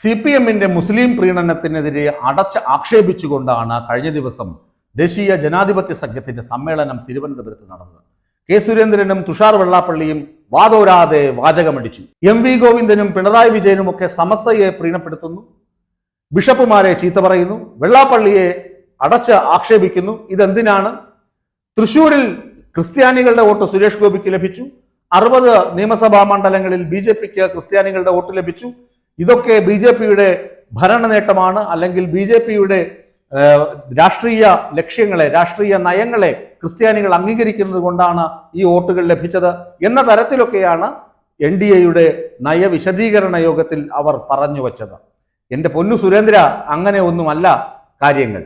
C P എമ്മിന്റെ മുസ്ലിം പ്രീണനത്തിനെതിരെ അടച്ച് ആക്ഷേപിച്ചുകൊണ്ടാണ് കഴിഞ്ഞ ദിവസം ദേശീയ ജനാധിപത്യ സഖ്യത്തിന്റെ സമ്മേളനം തിരുവനന്തപുരത്ത് നടന്നത്. കെ സുരേന്ദ്രനും തുഷാർ വെള്ളാപ്പള്ളിയും വാതോരാതെ വാചകമടിച്ചു. എം വി ഗോവിന്ദനും പിണറായി വിജയനും ഒക്കെ സമസ്തയെ പ്രീണപ്പെടുത്തുന്നു. ബിഷപ്പുമാരെ ചീത്ത പറയുന്നു. വെള്ളാപ്പള്ളിയെ അടച്ച് ആക്ഷേപിക്കുന്നു. ഇതെന്തിനാണ്? തൃശൂരിൽ ക്രിസ്ത്യാനികളുടെ വോട്ട് സുരേഷ് ഗോപിക്ക് ലഭിച്ചു. അറുപത് നിയമസഭാ മണ്ഡലങ്ങളിൽ ബി ജെ പിക്ക് ക്രിസ്ത്യാനികളുടെ വോട്ട് ലഭിച്ചു. ഇതൊക്കെ ബി ജെ പിയുടെ ഭരണ നേട്ടമാണ് അല്ലെങ്കിൽ ബി ജെ പിയുടെ രാഷ്ട്രീയ ലക്ഷ്യങ്ങളെ രാഷ്ട്രീയ നയങ്ങളെ ക്രിസ്ത്യാനികൾ അംഗീകരിക്കുന്നത് കൊണ്ടാണ് ഈ വോട്ടുകൾ ലഭിച്ചത് എന്ന തരത്തിലൊക്കെയാണ് എൻ ഡി എയുടെ നയവിശദീകരണ യോഗത്തിൽ അവർ പറഞ്ഞു വച്ചത്. എന്റെ പൊന്നു സുരേന്ദ്ര അങ്ങനെ ഒന്നുമല്ല കാര്യങ്ങൾ.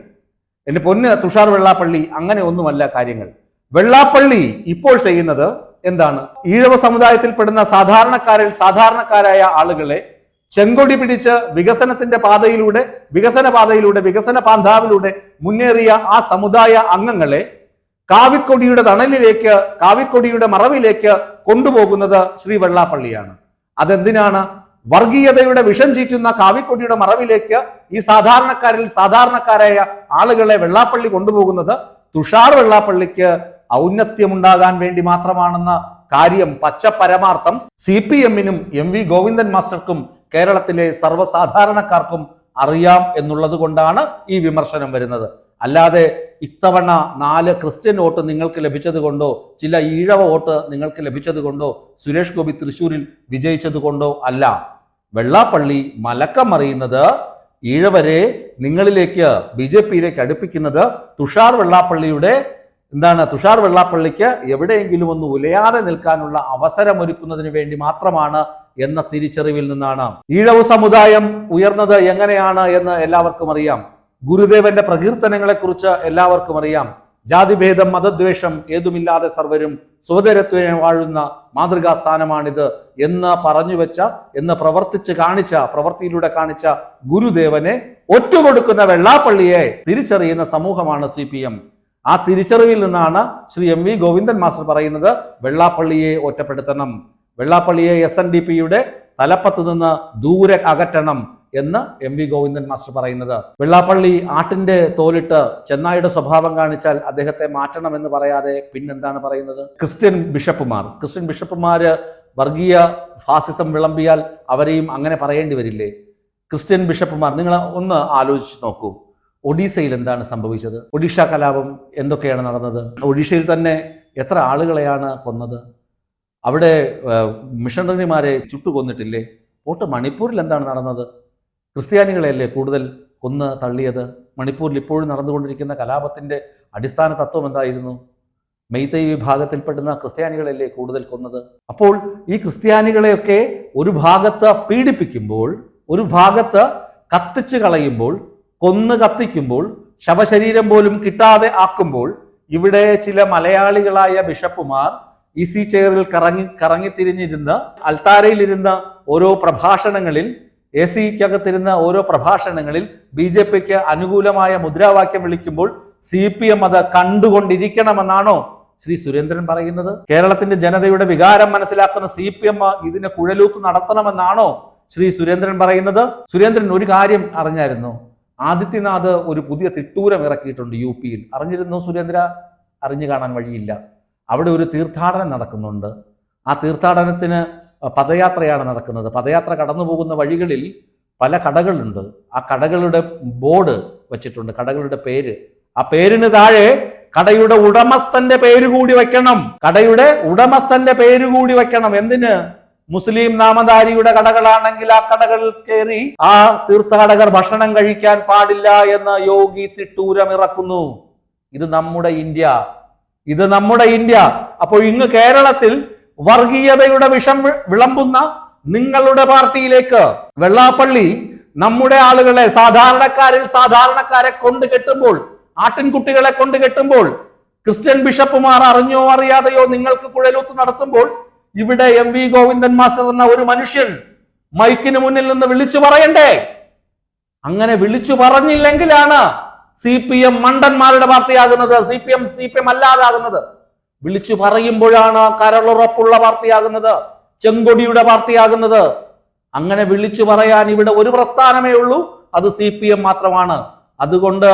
എന്റെ പൊന്ന് തുഷാർ വെള്ളാപ്പള്ളി അങ്ങനെ ഒന്നുമല്ല കാര്യങ്ങൾ. വെള്ളാപ്പള്ളി ഇപ്പോൾ ചെയ്യുന്നത് എന്താണ്? ഈഴവ സമുദായത്തിൽപ്പെടുന്ന സാധാരണക്കാരിൽ സാധാരണക്കാരായ ആളുകളെ ചെങ്കൊടി പിടിച്ച് വികസനത്തിന്റെ പാതയിലൂടെ വികസന പാതയിലൂടെ വികസന പാന്താവിലൂടെ മുന്നേറിയ ആ സമുദായ അംഗങ്ങളെ കാവിക്കൊടിയുടെ തണലിലേക്ക് കാവിക്കൊടിയുടെ മറവിലേക്ക് കൊണ്ടുപോകുന്നത് ശ്രീ വെള്ളാപ്പള്ളിയാണ്. അതെന്തിനാണ്? വർഗീയതയുടെ വിഷം ചീറ്റുന്ന കാവിക്കൊടിയുടെ മറവിലേക്ക് ഈ സാധാരണക്കാരിൽ സാധാരണക്കാരായ ആളുകളെ വെള്ളാപ്പള്ളി കൊണ്ടുപോകുന്നത് തുഷാർ വെള്ളാപ്പള്ളിക്ക് ഔന്നത്യമുണ്ടാകാൻ വേണ്ടി മാത്രമാണെന്ന കാര്യം പച്ച പരമാർത്ഥം സി പി എമ്മിനും എം വി ഗോവിന്ദൻ മാസ്റ്റർക്കും കേരളത്തിലെ സർവസാധാരണക്കാർക്കും അറിയാം എന്നുള്ളത് കൊണ്ടാണ് ഈ വിമർശനം വരുന്നത്. അല്ലാതെ ഇത്തവണ നാല് ക്രിസ്ത്യൻ വോട്ട് നിങ്ങൾക്ക് ലഭിച്ചത് കൊണ്ടോ ചില ഈഴവ വോട്ട് നിങ്ങൾക്ക് ലഭിച്ചത് കൊണ്ടോ സുരേഷ് ഗോപി തൃശൂരിൽ വിജയിച്ചത് കൊണ്ടോ അല്ല. വെള്ളാപ്പള്ളി മലക്കമറിയുന്നത് ഈഴവരെ നിങ്ങളിലേക്ക് ബി ജെ പിയിലേക്ക് അടുപ്പിക്കുന്നത് തുഷാർ വെള്ളാപ്പള്ളിയുടെ എന്താണ് തുഷാർ വെള്ളാപ്പള്ളിക്ക് എവിടെയെങ്കിലും ഒന്ന് ഉലയാതെ നിൽക്കാനുള്ള അവസരമൊരുക്കുന്നതിന് വേണ്ടി മാത്രമാണ് എന്ന തിരിച്ചറിവിൽ നിന്നാണ്. ഈഴവ് സമുദായം ഉയർന്നത് എങ്ങനെയാണ് എന്ന് എല്ലാവർക്കും അറിയാം. ഗുരുദേവന്റെ പ്രകീർത്തനങ്ങളെ കുറിച്ച് എല്ലാവർക്കും അറിയാം. ജാതിഭേദം മതദ്വേഷം ഏതുമില്ലാതെ സർവരും സ്വതരത്വനെ വാഴുന്ന മാതൃകാ സ്ഥാനമാണിത് എന്ന് പറഞ്ഞു വെച്ച എന്ന് പ്രവർത്തിച്ച് കാണിച്ച പ്രവർത്തിയിലൂടെ കാണിച്ച ഗുരുദേവനെ ഒറ്റുകൊടുക്കുന്ന വെള്ളാപ്പള്ളിയെ തിരിച്ചറിയുന്ന സമൂഹമാണ് സി പി എം. ആ തിരിച്ചറിവിൽ നിന്നാണ് Shri M V Govindan master പറയുന്നത് വെള്ളാപ്പള്ളിയെ ഒറ്റപ്പെടുത്തണം. വെള്ളാപ്പള്ളിയെ എസ് എൻ ഡി പിയുടെ തലപ്പത്ത് നിന്ന് ദൂരെ അകറ്റണം എന്ന് എം വി ഗോവിന്ദൻ മാസ്റ്റർ പറയുന്നത്. വെള്ളാപ്പള്ളി ആട്ടിന്റെ തോലിട്ട് ചെന്നായുടെ സ്വഭാവം കാണിച്ചാൽ അദ്ദേഹത്തെ മാറ്റണം എന്ന് പറയാതെ പിന്നെന്താണ് പറയുന്നത്? ക്രിസ്ത്യൻ ബിഷപ്പുമാർ. ക്രിസ്ത്യൻ ബിഷപ്പുമാര് വർഗീയ ഫാസിസം വിളമ്പിയാൽ അവരെയും അങ്ങനെ പറയേണ്ടി വരില്ലേ? ക്രിസ്ത്യൻ ബിഷപ്പുമാർ നിങ്ങൾ ഒന്ന് ആലോചിച്ച് നോക്കൂ. ഒഡീസയിൽ എന്താണ് സംഭവിച്ചത്? ഒഡീഷ കലാപം എന്തൊക്കെയാണ് നടന്നത്? ഒഡീഷയിൽ തന്നെ എത്ര ആളുകളെയാണ് കൊന്നത്? അവിടെ മിഷണറിമാരെ ചുട്ടുകൊന്നിട്ടില്ലേ? പോട്ട് മണിപ്പൂരിൽ എന്താണ് നടന്നത്? ക്രിസ്ത്യാനികളെയല്ലേ കൂടുതൽ കൊന്ന് തള്ളിയത്? മണിപ്പൂരിൽ ഇപ്പോഴും നടന്നുകൊണ്ടിരിക്കുന്ന കലാപത്തിന്റെ അടിസ്ഥാന തത്വം എന്തായിരുന്നു? മെയ്തൈ വിഭാഗത്തിൽപ്പെടുന്ന ക്രിസ്ത്യാനികളല്ലേ കൂടുതൽ കൊന്നത്? അപ്പോൾ ഈ ക്രിസ്ത്യാനികളെയൊക്കെ ഒരു ഭാഗത്ത് പീഡിപ്പിക്കുമ്പോൾ ഒരു ഭാഗത്ത് കത്തിച്ചു കളയുമ്പോൾ കൊന്ന് കത്തിക്കുമ്പോൾ ശവശരീരം പോലും കിട്ടാതെ ആക്കുമ്പോൾ ഇവിടെ ചില മലയാളികളായ ബിഷപ്പുമാർ ഈസി ചെയറിൽ കറങ്ങി കറങ്ങിത്തിരിഞ്ഞിരുന്ന് അൽത്താരയിലിരുന്ന ഓരോ പ്രഭാഷണങ്ങളിൽ എ സിക്കകത്തിരുന്ന ഓരോ പ്രഭാഷണങ്ങളിൽ ബി ജെ പിക്ക് അനുകൂലമായ മുദ്രാവാക്യം വിളിക്കുമ്പോൾ സി പി എം അത് കണ്ടുകൊണ്ടിരിക്കണമെന്നാണോ ശ്രീ സുരേന്ദ്രൻ പറയുന്നത്? കേരളത്തിന്റെ ജനതയുടെ വികാരം മനസ്സിലാക്കുന്ന സി പി എം ഇതിന് കുഴലൂത്ത് നടത്തണമെന്നാണോ ശ്രീ സുരേന്ദ്രൻ പറയുന്നത്? സുരേന്ദ്രൻ ഒരു കാര്യം അറിഞ്ഞായിരുന്നു. ആദിത്യനാഥ് ഒരു പുതിയ തിട്ടൂരം ഇറക്കിയിട്ടുണ്ട് യു പിയിൽ. അറിഞ്ഞിരുന്നു സുരേന്ദ്ര? അറിഞ്ഞു കാണാൻ വഴിയില്ല. അവിടെ ഒരു തീർത്ഥാടനം നടക്കുന്നുണ്ട്. ആ തീർത്ഥാടനത്തിന് പദയാത്രയാണ് നടക്കുന്നത്. പദയാത്ര കടന്നു പോകുന്ന വഴികളിൽ പല കടകളുണ്ട്. ആ കടകളുടെ ബോർഡ് വെച്ചിട്ടുണ്ട് കടകളുടെ പേര്. ആ പേരിന് താഴെ കടയുടെ ഉടമസ്ഥന്റെ പേര് കൂടി വെക്കണം കടയുടെ ഉടമസ്ഥന്റെ പേര് കൂടി വെക്കണം എന്തിന്? മുസ്ലിം നാമധാരിയുടെ കടകളാണെങ്കിൽ ആ കടകളിൽ കയറി ആ തീർത്ഥാടകർ ഭക്ഷണം കഴിക്കാൻ പാടില്ല എന്ന് യോഗി തിട്ടൂരം ഇറക്കുന്നു. ഇത് നമ്മുടെ ഇന്ത്യ. ഇത് നമ്മുടെ ഇന്ത്യ. അപ്പോൾ ഇങ്ങ് കേരളത്തിൽ വർഗീയതയുടെ വിഷം വിളമ്പുന്ന നിങ്ങളുടെ പാർട്ടിയിലേക്ക് വെള്ളാപ്പള്ളി നമ്മുടെ ആളുകളെ സാധാരണക്കാരിൽ സാധാരണക്കാരെ കൊണ്ട് കെട്ടുമ്പോൾ ആട്ടിൻകുട്ടികളെ കൊണ്ട് കെട്ടുമ്പോൾ ക്രിസ്ത്യൻ ബിഷപ്പുമാർ അറിഞ്ഞോ അറിയാതെയോ നിങ്ങൾക്ക് കുഴലൂത്ത് നടത്തുമ്പോൾ ഇവിടെ എം വി ഗോവിന്ദൻ മാസ്റ്റർ എന്ന ഒരു മനുഷ്യൻ മൈക്കിന് മുന്നിൽ നിന്ന് വിളിച്ചു പറയണ്ടേ? അങ്ങനെ വിളിച്ചു പറഞ്ഞില്ലെങ്കിലാണ് സി പി എം മണ്ടന്മാരുടെ പാർട്ടിയാകുന്നത് C P M C P M അല്ലാതാകുന്നത്. വിളിച്ചു പറയുമ്പോഴാണ് കരളുറപ്പുള്ള പാർട്ടിയാകുന്നത് ചെങ്കൊടിയുടെ പാർട്ടിയാകുന്നത്. അങ്ങനെ വിളിച്ചു പറയാൻ ഇവിടെ ഒരു പ്രസ്ഥാനമേ ഉള്ളൂ അത് സി പി എം മാത്രമാണ്. അതുകൊണ്ട്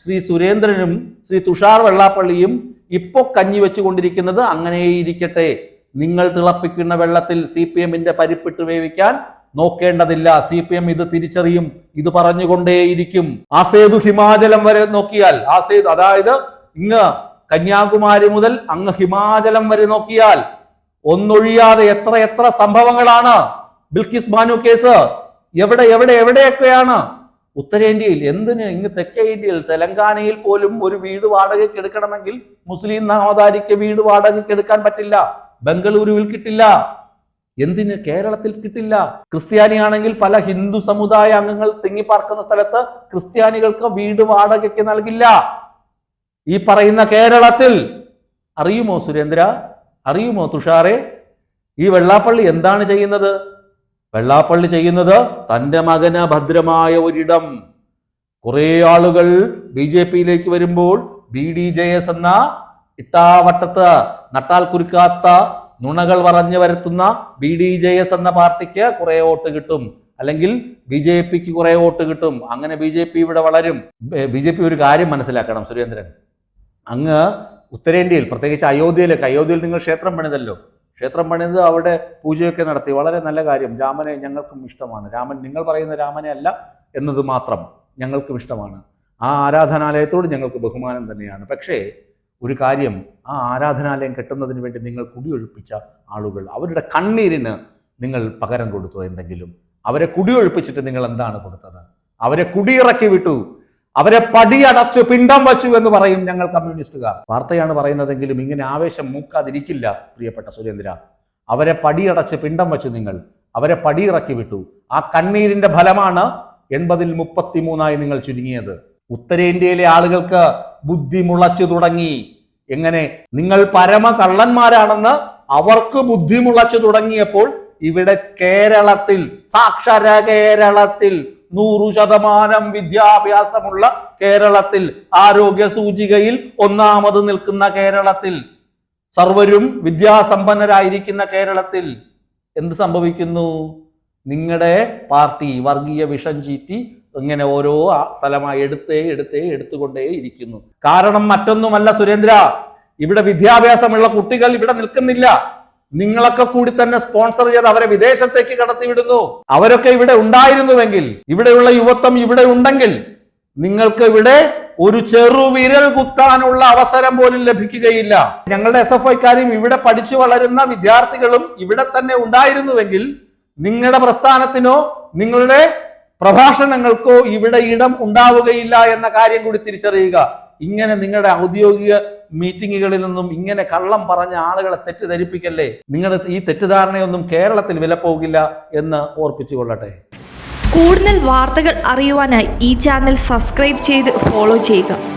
ശ്രീ സുരേന്ദ്രനും ശ്രീ തുഷാർ വെള്ളാപ്പള്ളിയും ഇപ്പോൾ കഞ്ഞി വെച്ചുകൊണ്ടിരിക്കുന്നത് അങ്ങനെ ഇരിക്കട്ടെ നിങ്ങൾ തിളപ്പിക്കുന്ന വെള്ളത്തിൽ സി പി എമ്മിന്റെ പരിപ്പിട്ട് വേവിക്കാൻ നോക്കേണ്ടതില്ല. സി പി എം ഇത് തിരിച്ചറിയും. ഇത് പറഞ്ഞുകൊണ്ടേയിരിക്കും. ആ സേതു ഹിമാചലം വരെ നോക്കിയാൽ ആ സേതു അതായത് ഇങ്ങ് കന്യാകുമാരി മുതൽ അങ്ങ് ഹിമാചലം വരെ നോക്കിയാൽ ഒന്നൊഴിയാതെ എത്ര എത്ര സംഭവങ്ങളാണ്. ബിൽക്കിസ് ബാനു കേസ് എവിടെ എവിടെ എവിടെയൊക്കെയാണ്? ഉത്തരേന്ത്യയിൽ എന്തിന് ഇങ്ങ് തെക്കേ ഇന്ത്യയിൽ തെലങ്കാനയിൽ പോലും ഒരു വീട് വാടകയ്ക്ക് എടുക്കണമെങ്കിൽ മുസ്ലിം നാമധാരിക്ക് വീട് വാടകയ്ക്ക് എടുക്കാൻ പറ്റില്ല. ബംഗളൂരുവിൽ കിട്ടില്ല. എന്തിന് കേരളത്തിൽ കിട്ടില്ല? ക്രിസ്ത്യാനിയാണെങ്കിൽ പല ഹിന്ദു സമുദായ അംഗങ്ങൾ തിങ്ങിപ്പാർക്കുന്ന സ്ഥലത്ത് ക്രിസ്ത്യാനികൾക്ക് വീട് വാടകയ്ക്ക് നൽകില്ല. ഈ പറയുന്ന കേരളത്തിൽ അറിയുമോ സുരേന്ദ്ര? അറിയുമോ തുഷാറെ? ഈ വെള്ളാപ്പള്ളി എന്താണ് ചെയ്യുന്നത്? വെള്ളാപ്പള്ളി ചെയ്യുന്നത് തന്റെ മകന് ഭദ്രമായ ഒരിടം. കുറേ ആളുകൾ ബി ജെ പിയിലേക്ക് വരുമ്പോൾ ബി ഡി ജെ എസ് എന്ന ഇട്ടാവട്ടത്ത് നട്ടാൽ കുരുക്കാത്ത നുണകൾ പറഞ്ഞു വരുത്തുന്ന ബി ഡി ജെ എസ് എന്ന പാർട്ടിക്ക് കുറെ വോട്ട് കിട്ടും. അല്ലെങ്കിൽ ബി ജെ പിക്ക് കുറെ വോട്ട് കിട്ടും. അങ്ങനെ ബി ജെ പി ഇവിടെ വളരും. ബി ജെ പി ഒരു കാര്യം മനസ്സിലാക്കണം സുരേന്ദ്രൻ. അങ്ങ് ഉത്തരേന്ത്യയിൽ പ്രത്യേകിച്ച് അയോധ്യയിലൊക്കെ അയോധ്യയിൽ നിങ്ങൾ ക്ഷേത്രം പണിതല്ലോ. ക്ഷേത്രം പണിത് അവിടെ പൂജയൊക്കെ നടത്തി. വളരെ നല്ല കാര്യം. രാമനെ ഞങ്ങൾക്കും ഇഷ്ടമാണ്. രാമൻ നിങ്ങൾ പറയുന്ന രാമനെ അല്ല എന്നത് മാത്രം ഞങ്ങൾക്കും ഇഷ്ടമാണ്. ആ ആരാധനാലയത്തോട് ഞങ്ങൾക്ക് ബഹുമാനം തന്നെയാണ്. പക്ഷേ ഒരു കാര്യം ആ ആരാധനാലയം കെട്ടുന്നതിന് വേണ്ടി നിങ്ങൾ കുടിയൊഴിപ്പിച്ച ആളുകൾ അവരുടെ കണ്ണീരിന് നിങ്ങൾ പകരം കൊടുത്തു എന്തെങ്കിലും? അവരെ കുടിയൊഴിപ്പിച്ചിട്ട് നിങ്ങൾ എന്താണ് കൊടുത്തത്? അവരെ കുടിയിറക്കി വിട്ടു. അവരെ പടിയടച്ചു പിണ്ടം വച്ചു എന്ന് പറയും ഞങ്ങൾ കമ്മ്യൂണിസ്റ്റുകാർ. വാർത്തയാണ് പറയുന്നതെങ്കിലും ഇങ്ങനെ ആവേശം മൂക്കാതിരിക്കില്ല പ്രിയപ്പെട്ട സുരേന്ദ്ര. അവരെ പടിയടച്ച് പിണ്ടം വച്ചു നിങ്ങൾ. അവരെ പടിയിറക്കി വിട്ടു. ആ കണ്ണീരിന്റെ ഫലമാണ് എൺപതിൽ മുപ്പത്തിമൂന്നായി നിങ്ങൾ ചുരുങ്ങിയത്. ഉത്തരേന്ത്യയിലെ ആളുകൾക്ക് ബുദ്ധി മുളച്ചു തുടങ്ങി. എങ്ങനെ നിങ്ങൾ പരമ കള്ളന്മാരാണെന്ന് അവർക്ക് ബുദ്ധി മുളച്ചു തുടങ്ങിയപ്പോൾ ഇവിടെ കേരളത്തിൽ സാക്ഷര കേരളത്തിൽ നൂറു ശതമാനം വിദ്യാഭ്യാസമുള്ള കേരളത്തിൽ ആരോഗ്യ സൂചികയിൽ ഒന്നാമത് നിൽക്കുന്ന കേരളത്തിൽ സർവരും വിദ്യാസമ്പന്നരായിരിക്കുന്ന കേരളത്തിൽ എന്ത് സംഭവിക്കുന്നു? നിങ്ങളുടെ പാർട്ടി വർഗീയ വിഷം ചീറ്റി ഇങ്ങനെ ഓരോ സ്ഥലമായി എടുത്തേ എടുത്തേ എടുത്തുകൊണ്ടേ ഇരിക്കുന്നു. കാരണം മറ്റൊന്നുമല്ല സുരേന്ദ്ര ഇവിടെ വിദ്യാഭ്യാസമുള്ള കുട്ടികൾ ഇവിടെ നിൽക്കുന്നില്ല. നിങ്ങളൊക്കെ കൂടി തന്നെ സ്പോൺസർ ചെയ്ത് അവരെ വിദേശത്തേക്ക് കടത്തിവിടുന്നു. അവരൊക്കെ ഇവിടെ ഉണ്ടായിരുന്നുവെങ്കിൽ ഇവിടെയുള്ള യുവത്വം ഇവിടെ ഉണ്ടെങ്കിൽ നിങ്ങൾക്ക് ഇവിടെ ഒരു ചെറുവിരൽ കുത്താനുള്ള അവസരം പോലും ലഭിക്കുകയില്ല. ഞങ്ങളുടെ എസ് എഫ് ഐക്കാരും ഇവിടെ പഠിച്ചു വളരുന്ന വിദ്യാർത്ഥികളും ഇവിടെ തന്നെ ഉണ്ടായിരുന്നുവെങ്കിൽ നിങ്ങളുടെ പ്രസ്ഥാനത്തിനോ നിങ്ങളുടെ പ്രഭാഷണങ്ങൾക്കോ ഇവിടെ ഇടം ഉണ്ടാവുകയില്ല എന്ന കാര്യം കൂടി തിരിച്ചറിയുക. ഇങ്ങനെ നിങ്ങളുടെ ഔദ്യോഗിക മീറ്റിങ്ങുകളിൽ നിന്നും ഇങ്ങനെ കള്ളം പറഞ്ഞ ആളുകളെ തെറ്റിദ്ധരിപ്പിക്കല്ലേ? നിങ്ങളുടെ ഈ തെറ്റിദ്ധാരണയൊന്നും കേരളത്തിൽ വിലപ്പോകില്ല എന്ന് ഓർപ്പിച്ചുകൊള്ളട്ടെ. കൂടുതൽ വാർത്തകൾ അറിയുവാനായി ഈ ചാനൽ സബ്സ്ക്രൈബ് ചെയ്ത് ഫോളോ ചെയ്യുക.